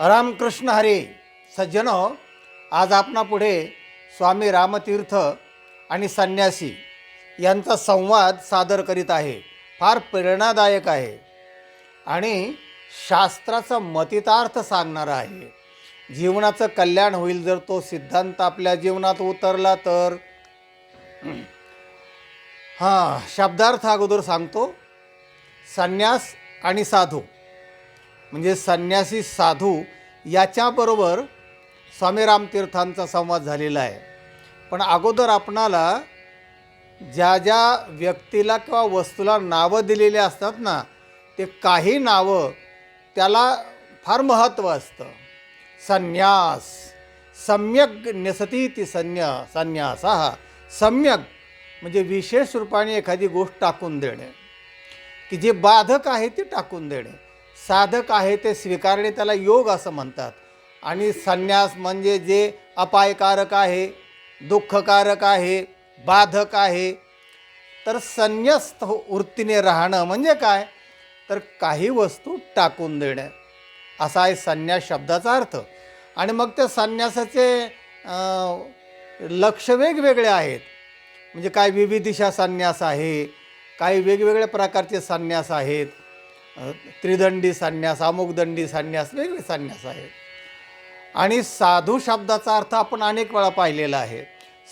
रामकृष्ण हरे सज्जन आज आपणापुढे स्वामी रामतीर्थ आणि संन्यासी यांचा संवाद सादर करीत आहे. फार प्रेरणादायक आहे आणि शास्त्राचा मतितार्थ सांगणारा आहे. जीवनाचं कल्याण होईल जर तो सिद्धांत आपल्या जीवनात उतरला तर. हां शब्दार्थ अगोदर सांगतो. संन्यास आणि साधू. म्हणजे संन्यासी साधू याच्याबरोबर स्वामी रामतीर्थांचा संवाद झालेला आहे. पण अगोदर आपणाला ज्या ज्या व्यक्तीला किंवा वस्तूला नावं दिलेली असतात ना ते काही नावं त्याला फार महत्त्व असतं. संन्यास सम्यक न्यसती ती संन्या संन्यास हा सम्यक म्हणजे विशेष रूपाने एखादी गोष्ट टाकून देणे. की जे बाधक आहे ते टाकून देणे. साधक आहे ते स्वीकारणे त्याला योग असं म्हणतात. आणि संन्यास म्हणजे जे अपायकारक आहे दुःखकारक आहे बाधक आहे तर संन्यस्त हो- वृत्तीने राहणं म्हणजे काय? तर काही वस्तू टाकून देणं. असा आहे संन्यास शब्दाचा अर्थ. आणि मग त्या संन्यासाचे लक्ष वेगवेगळे आहेत. म्हणजे काय विविधिशा संन्यास आहे काही वेगवेगळ्या प्रकारचे संन्यास आहेत त्रिदंडी संन्यास अमुकदंडी संन्यास वेगळे संन्यास आहेत. आणि साधू शब्दाचा अर्थ आपण अनेक वेळा पाहिलेला आहे.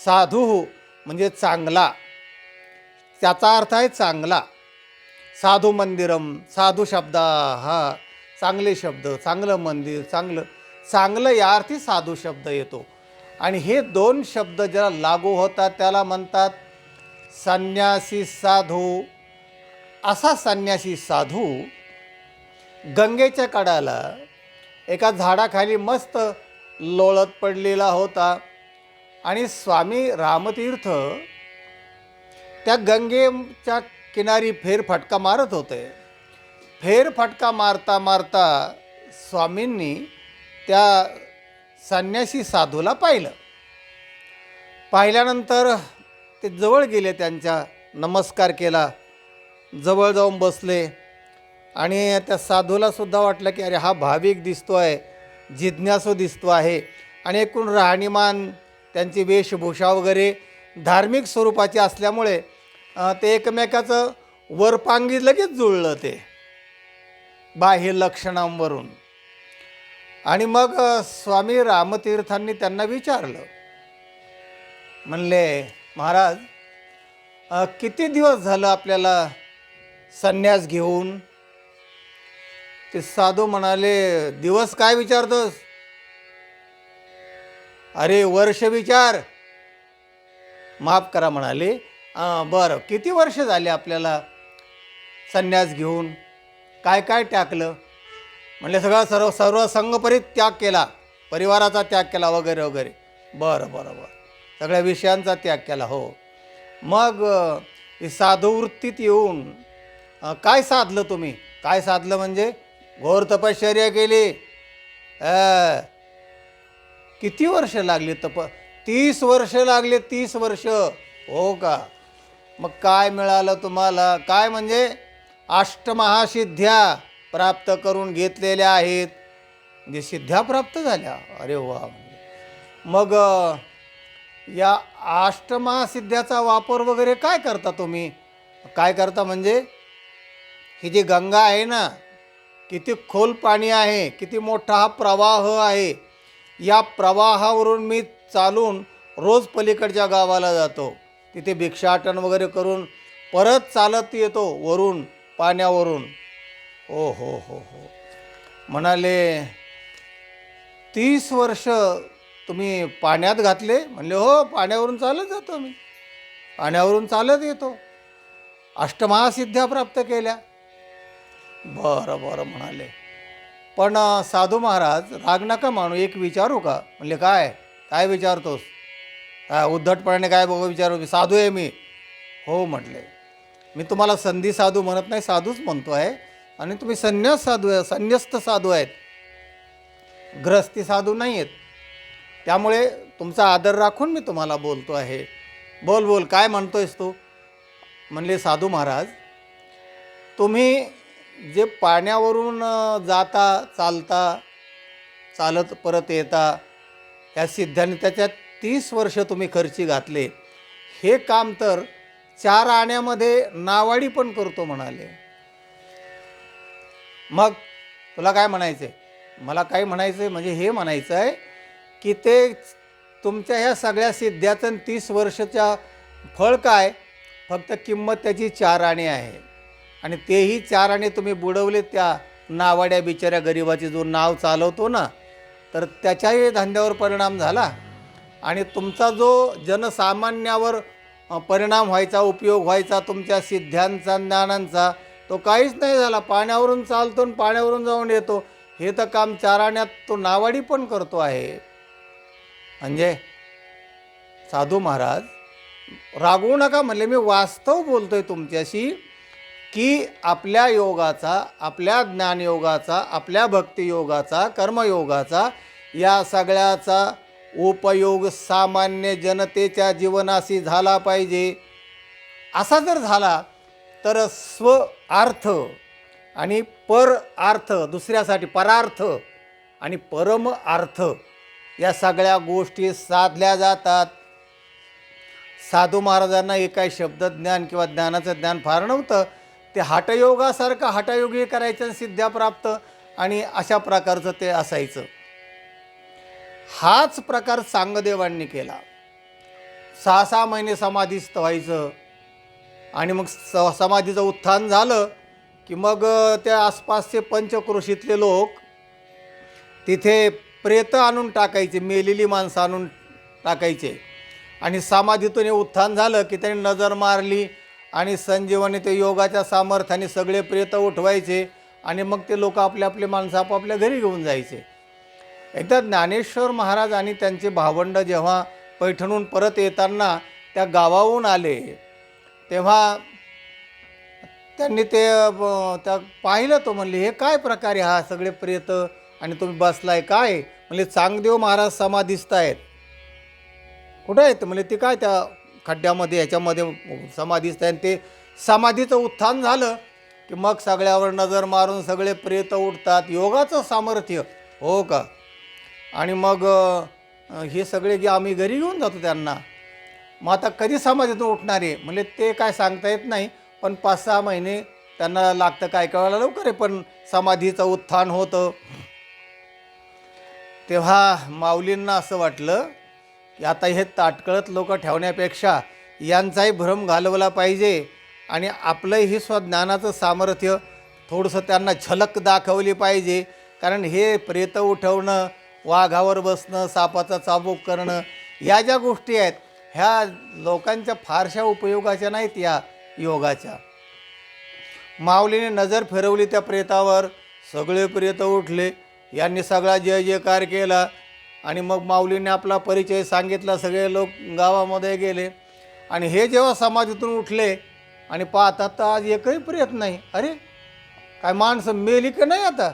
साधू हो म्हणजे चांगला. त्याचा अर्थ आहे चांगला. साधू मंदिरम साधू शब्द हा चांगले शब्द चांगलं मंदिर चांगलं चांगलं या अर्थी साधू शब्द येतो. आणि हे दोन शब्द ज्याला लागू होतात त्याला म्हणतात संन्यासी साधू. असा संन्यासी साधू गंगेच्या कडाला एका झाडाखाली मस्त लोळत पडलेला होता आणि स्वामी रामतीर्थ त्या गंगेच्या किनारी फेरफटका मारत होते. फेरफटका मारता मारता स्वामींनी त्या संन्यासी साधूला पाहिलं. पाहिल्यानंतर ते जवळ गेले त्यांच्या नमस्कार केला. जवळ जाऊन बसले. आणि त्या साधूलासुद्धा वाटलं की अरे हा भाविक दिसतो आहे जिज्ञासू दिसतो आहे. आणि एकूण राहणीमान त्यांची वेशभूषा वगैरे धार्मिक स्वरूपाची असल्यामुळे ते एकमेकाचं वरपांगी लगेच जुळलं ते बाह्य लक्षणांवरून. आणि मग स्वामी रामतीर्थांनी त्यांना विचारलं. म्हणले महाराज किती दिवस झालं आपल्याला संन्यास घेऊन. ते साधू म्हणाले दिवस काय विचारतोस? अरे वर्ष विचार. माफ करा म्हणाले बरं किती वर्ष झाले आपल्याला संन्यास घेऊन? काय काय टाकलं म्हणले सगळा सर्व सर्व संघपरित त्याग केला परिवाराचा त्याग केला वगैरे वगैरे. बरं बरं बरं. सगळ्या विषयांचा त्याग केला हो. मग साधुवृत्तीत येऊन अं, काय साधलं तुम्ही? काय साधलं म्हणजे? घोर तपश्चर्या केली. अं, किती वर्ष लागली तप? तीस वर्ष लागले तीस वर्ष. हो का? मग काय मिळालं तुम्हाला? काय म्हणजे? अष्टमहासिद्ध्या प्राप्त करून घेतलेल्या आहेत. म्हणजे सिद्ध्या प्राप्त झाल्या? अरे वा! मग या अष्टमहासिद्ध्याचा वापर वगैरे काय करता तुम्ही? काय करता म्हणजे? ही जी गंगा आहे ना किती खोल पाणी आहे किती मोठा हा प्रवाह आहे या प्रवाहावरून मी चालून रोज पलीकडच्या गावाला जातो. तिथे भिक्षाटन वगैरे करून परत चालत येतो वरून पाण्यावरून. ओ हो हो हो. म्हणाले तीस वर्ष तुम्ही पाण्यात घातले? म्हणले हो पाण्यावरून चालत जातो मी. पाण्यावरून चालत येतो. अष्टमहासिद्ध्या प्राप्त केल्या. बरं बरं म्हणाले. पण साधू महाराज राग नका मानू एक विचारू का? म्हणले काय? काय विचारतोस? काय उद्धटपणाने काय बघू विचारू? साधू आहे मी. हो म्हटले. मी तुम्हाला संधी साधू म्हणत नाही साधूच म्हणतो आहे. आणि तुम्ही संन्यास साधू आहे संन्यस्त साधू आहेत. ग्रस्ती साधू नाही आहेत. त्यामुळे तुमचा आदर राखून मी तुम्हाला बोलतो आहे. बोल बोल काय म्हणतोयस तू? म्हणले साधू महाराज तुम्ही जे पाण्यावरून जाता चालता चालत परत येता या सिद्ध्याने त्याच्यात तीस वर्ष तुम्ही खर्ची घातले. हे काम तर चार आण्यामध्ये नावाडी पण करतो म्हणाले. मग तुला काय म्हणायचं आहे मला काय म्हणायचं आहे म्हणजे हे म्हणायचं आहे की ते तुमच्या ह्या सगळ्या सिद्ध्याचं तीस वर्षाच्या फळ काय? फक्त किंमत त्याची चार आणे आहे. आणि तेही चार आणे तुम्ही बुडवले त्या नावाड्या बिचाऱ्या गरिबाची जो नाव चालवतो ना तर त्याच्याही धंद्यावर परिणाम झाला. आणि तुमचा जो जनसामान्यावर परिणाम व्हायचा उपयोग व्हायचा तुमच्या सिद्ध्यांचा ज्ञानांचा तो काहीच नाही झाला. पाण्यावरून चालतो आणि पाण्यावरून जाऊन येतो. हे तर काम चाराण्यात तो नावाडी पण करतो आहे. म्हणजे साधू महाराज रागवू नका म्हणले. मी वास्तव बोलतोय तुमच्याशी. की आपल्या योगाचा आपल्या ज्ञानयोगाचा आपल्या भक्तियोगाचा कर्मयोगाचा या सगळ्याचा उपयोग सामान्य जनतेच्या जीवनाशी झाला पाहिजे. असा जर झाला तर स्व अर्थ आणि पर अर्थ दुसऱ्यासाठी परार्थ आणि परम अर्थ या सगळ्या गोष्टी साधल्या जातात. साधू महाराजांना हे काही शब्दज्ञान किंवा ज्ञानाचं ज्ञान फार नव्हतं. ते हटयोगासारखं हटयोगी करायचं सिद्ध्या प्राप्त आणि अशा प्रकारचं ते असायचं. हाच प्रकार सांगदेवांनी केला. सहा सहा महिने समाधीस्थ व्हायचं आणि मग स समाधीचं उत्थान झालं की मग त्या आसपासचे पंचक्रोशीतले लोक तिथे प्रेत आणून टाकायचे मेलेली माणसं आणून टाकायचे. आणि समाधीतून हे उत्थान झालं की त्यांनी नजर मारली आणि संजीवनी ते योगाच्या सामर्थ्याने सगळे प्रेत उठवायचे आणि मग ते लोक आपले आपले माणसं आपापल्या घरी घेऊन जायचे. एकदा ज्ञानेश्वर महाराज आणि त्यांचे भावंड जेव्हा पैठणहून परत येताना त्या गावाहून आले तेव्हा त्यांनी ते त्या पाहिलं तो म्हणले हे काय प्रकारे हा सगळे प्रेत आणि तुम्ही बसलाय काय? म्हणले चांगदेव महाराज समाधीस्त आहेत. कुठं आहेत? म्हणजे ते काय त्या खड्ड्यामध्ये याच्यामध्ये समाधीस्थ आहे ते समाधीचं उत्थान झालं की मग सगळ्यावर नजर मारून सगळे प्रेत उठतात. योगाचं सामर्थ्य हो का? आणि मग हे सगळे जे आम्ही घरी घेऊन जातो त्यांना मग आता कधी समाधीतून उठणार? आहे म्हणजे ते काय सांगता येत नाही पण पाच सहा महिने त्यांना लागतं काय कळायला लवकर आहे पण समाधीचं उत्थान होतं. तेव्हा माऊलींना असं वाटलं की आता हे ताटकळत लोक ठेवण्यापेक्षा यांचाही भ्रम घालवला पाहिजे आणि आपलंही स्वज्ञानाचं सामर्थ्य थोडंसं त्यांना झलक दाखवली पाहिजे. कारण हे प्रेत उठवणं वाघावर बसणं सापाचा चाबूक करणं या ज्या गोष्टी आहेत ह्या लोकांच्या फारशा उपयोगाच्या नाहीत या योगाच्या. माऊलीने नजर फिरवली त्या प्रेतावर सगळे प्रेत उठले यांनी सगळा जय जयकार केला. आणि मग माऊलीने आपला परिचय सांगितला सगळे लोक गावामध्ये गेले. आणि हे जेव्हा समाधीतून उठले आणि पाहतात तर आज एकही प्रेत नाही. अरे काय माणसं मेली की नाही आता?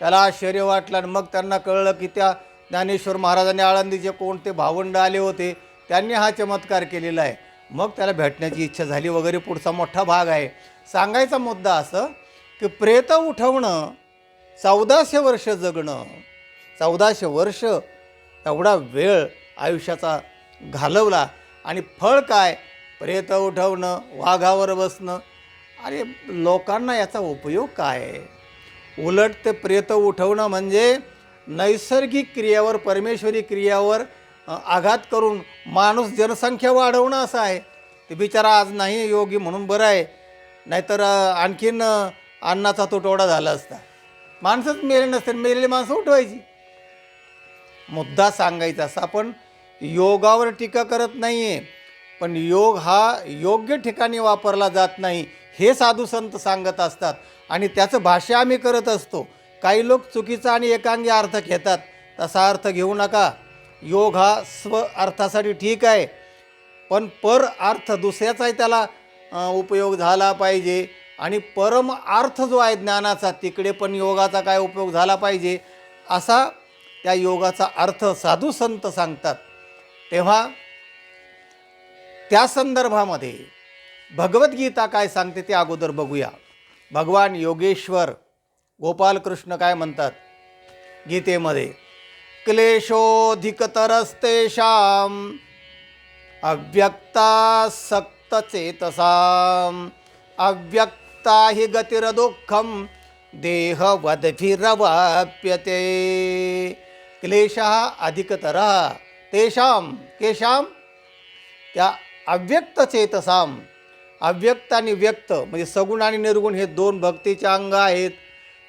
त्याला आश्चर्य वाटलं आणि मग त्यांना कळलं की त्या ज्ञानेश्वर महाराजांनी आळंदीचे कोणते भावंड आले होते त्यांनी हा चमत्कार केलेला आहे. मग त्याला भेटण्याची इच्छा झाली वगैरे पुढचा मोठा भाग आहे. सांगायचा मुद्दा असं की प्रेत उठवणं चौदाशे वर्ष जगणं चौदाशे वर्ष एवढा वेळ आयुष्याचा घालवला. आणि फळ काय? प्रेत उठवणं वाघावर बसणं. अरे लोकांना याचा उपयोग काय? आहे उलट ते प्रेत उठवणं म्हणजे नैसर्गिक क्रियावर परमेश्वरी क्रियावर आघात करून माणूस जनसंख्या वाढवणं असं आहे. ते बिचारा आज नाही योगी म्हणून बरं आहे. नाहीतर आणखीन अन्नाचा तुटवडा झाला असता. माणसंच मेले नसते मेलेली माणसं उठवायची. मुद्दा सांगायचा असा आपण योगावर टीका करत नाही आहे पण योग हा योग्य ठिकाणी वापरला जात नाही हे साधू संत सांगत असतात. आणि त्याचं भाष्य आम्ही करत असतो. काही लोक चुकीचा आणि एकांगी अर्थ घेतात. तसा अर्थ घेऊ नका. योग हा स्व अर्थासाठी ठीक आहे पण पर अर्थ दुसऱ्याचाही त्याला उपयोग झाला पाहिजे. आणि परम अर्थ जो आहे ज्ञानाचा तिकडे पण योगाचा काय उपयोग झाला पाहिजे असा त्या योगाचा अर्थ साधू संत सांगतात. तेव्हा त्या संदर्भामध्ये भगवद्गीता काय सांगते ते अगोदर बघूया. भगवान योगेश्वर गोपालकृष्ण काय म्हणतात? गीतेमध्ये क्लेशोधिकतरस्तेषां अव्यक्तासक्तचेतसाम् अव्यक्ता हि गतिरदुःखम देहवदभिरवाप्यते। क्लेशः अधिकतरः। तेषां केषां? त्या अव्यक्त चेतसाम अव्यक्त आणि व्यक्त म्हणजे सगुण आणि निर्गुण हे दोन भक्तीचे अंग आहेत.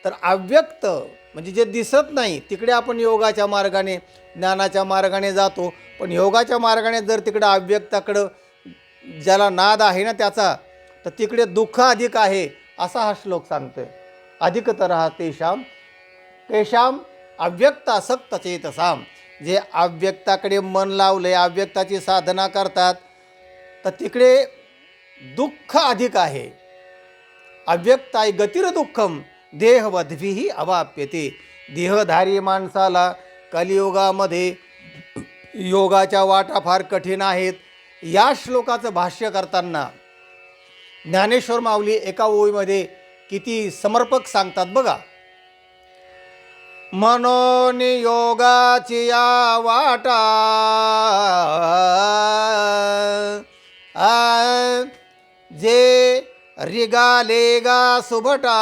तर अव्यक्त म्हणजे जे दिसत नाही तिकडे आपण योगाच्या मार्गाने ज्ञानाच्या मार्गाने जातो. पण योगाच्या मार्गाने जर तिकडं अव्यक्ताकडं ज्याला नाद आहे ना त्याचा तर तिकडे दुःख अधिक आहे असा हा श्लोक सांगतोय. अधिकतर हा तेषाम तेषाम अव्यक्त असक्त चेतसाम. जे अव्यक्ताकडे मन लावले अव्यक्ताची साधना करतात तर तिकडे दुःख अधिक आहे. अव्यक्त आहे गतिर दुःखम देहवधवीही अवाप्यते. देहधारी माणसाला कलियुगामध्ये योगाच्या वाटा फार कठीण आहेत. या श्लोकाचं भाष्य करताना ज्ञानेश्वर माऊली एका ओळीमध्ये किती समर्पक सांगतात बघा. मनोनियोगाची या वाटा। जे रिगा लेगा सुभटा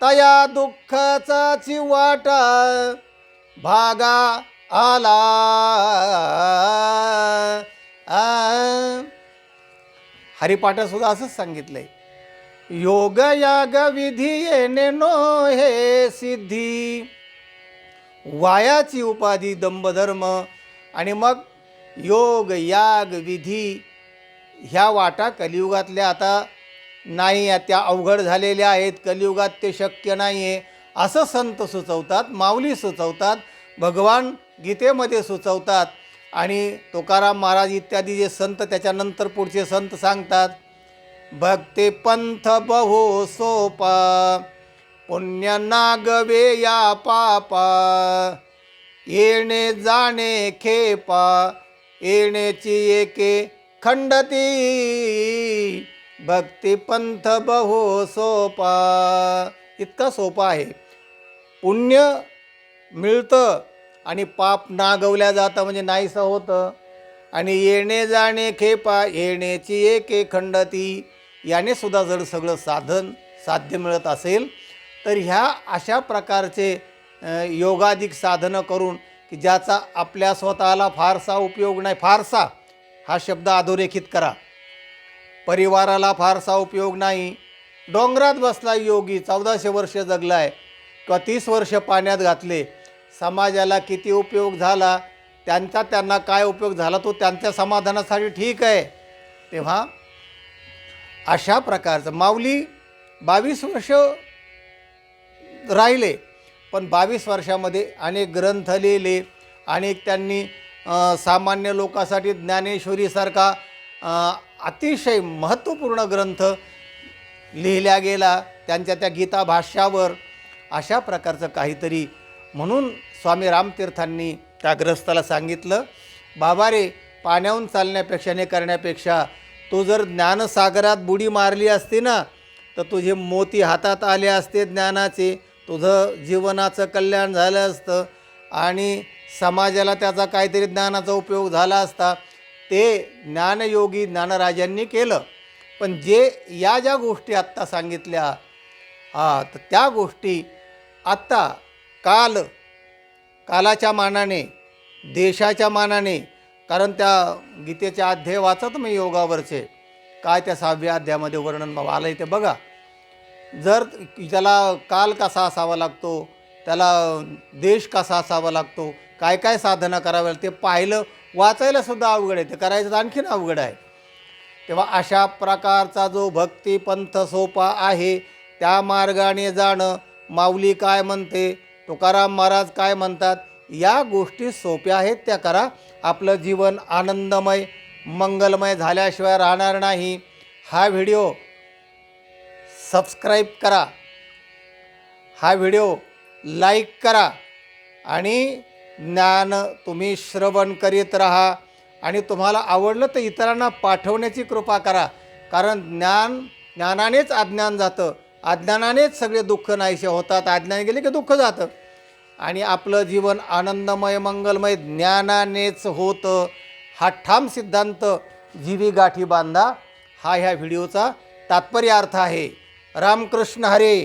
तया दुःखाचाची वाटा भागा आला। हरिपाठसुद्धा असंच सांगितलंय योग याग विधी येणे नो हे सिद्धी। वायाची उपाधी दंभधर्म. आणि मग योग याग विधी ह्या वाटा कलियुगातल्या आता नाही आहेत त्या अवघड झालेल्या आहेत. कलियुगात ते शक्य नाही आहे असं संत सुचवतात माऊली सुचवतात भगवान गीतेमध्ये सुचवतात. आणि तुकाराम महाराज इत्यादी जे संत त्याच्यानंतर पुढचे संत सांगतात भक्ते पंथ बहो सोपा पुण्य नागवे या पापा येणे जाणे खेपा येण्याची एके खंडती भक्तिपंथ बहो बहु सोपा. इतका सोपा आहे. पुण्य मिळतं आणि पाप नागवल्या जातं म्हणजे नाहीसं होतं. आणि येणे जाणे खेपा येण्याची एके खंडती याने सुद्धा जर सगळं साधन साध्य मिळत असेल तर ह्या अशा प्रकारचे योगाधिक साधनं करून की ज्याचा आपल्या स्वतःला फारसा उपयोग नाही. फारसा हा शब्द अधोरेखित करा. परिवाराला फारसा उपयोग नाही. डोंगरात बसला योगी चौदाशे वर्ष जगलाय. किंवा तीस वर्ष पाण्यात घातले. समाजाला किती उपयोग झाला? त्यांचा त्यांना काय उपयोग झाला? तो त्यांच्या समाधानासाठी ठीक आहे. तेव्हा अशा प्रकारचं. माऊली बावीस वर्ष राहिले. पण बावीस वर्षामध्ये अनेक ग्रंथ लिहिले अनेक त्यांनी सामान्य लोकांसाठी ज्ञानेश्वरीसारखा अतिशय महत्त्वपूर्ण ग्रंथ लिहिल्या गेला त्यांच्या त्या गीता भाष्यावर. अशा प्रकारचं काहीतरी म्हणून स्वामी रामतीर्थांनी त्या ग्रस्ताला सांगितलं बाबा रे पाण्याहून चालण्यापेक्षा हे करण्यापेक्षा तू जर ज्ञानसागरात बुडी मारली असती ना तर तुझे मोती हातात आले असते ज्ञानाचे. तुझं जीवनाचं कल्याण झालं असतं आणि समाजाला त्याचा काहीतरी ज्ञानाचा उपयोग झाला असता ते ज्ञानयोगी ज्ञानराजांनी केलं. पण जे या ज्या गोष्टी आत्ता सांगितल्या हा तर त्या गोष्टी आत्ता काल कालाच्या मानाने देशाच्या मानाने कारण त्या गीतेच्या अध्याय वाचत मी योगावरचे काय त्या सहाव्या अध्यायामध्ये वर्णन आलं ते बघा. जर त्याला काल कसा असावा लागतो त्याला देश कसा असावा लागतो काय काय साधना कराव्या ते पाहिलं वाचायलासुद्धा अवघड आहे ते करायचं आणखीन अवघड आहे. तेव्हा अशा प्रकारचा जो भक्ती पंथ सोपा आहे त्या मार्गाने जाणं माऊली काय म्हणते तुकाराम महाराज काय म्हणतात या गोष्टी सोप्या आहेत त्या करा. आपलं जीवन आनंदमय मंगलमय झाल्याशिवाय राहणार नाही. हा व्हिडिओ सबस्क्राईब करा. हा व्हिडिओ लाईक करा आणि ज्ञान तुम्ही श्रवण करीत राहा आणि तुम्हाला आवडलं तर इतरांना पाठवण्याची कृपा करा. कारण ज्ञान ज्ञानानेच अज्ञान जातं. अज्ञानानेच सगळे दुःख नाहीसे होतात. अज्ञान गेले की दुःख जातं. आणि आपलं जीवन आनंदमय मंगलमय ज्ञानानेच होतं. हा ठाम सिद्धांत जीवी गाठी बांधा. हा ह्या व्हिडिओचा तात्पर्य अर्थ आहे. रामकृष्ण हरे.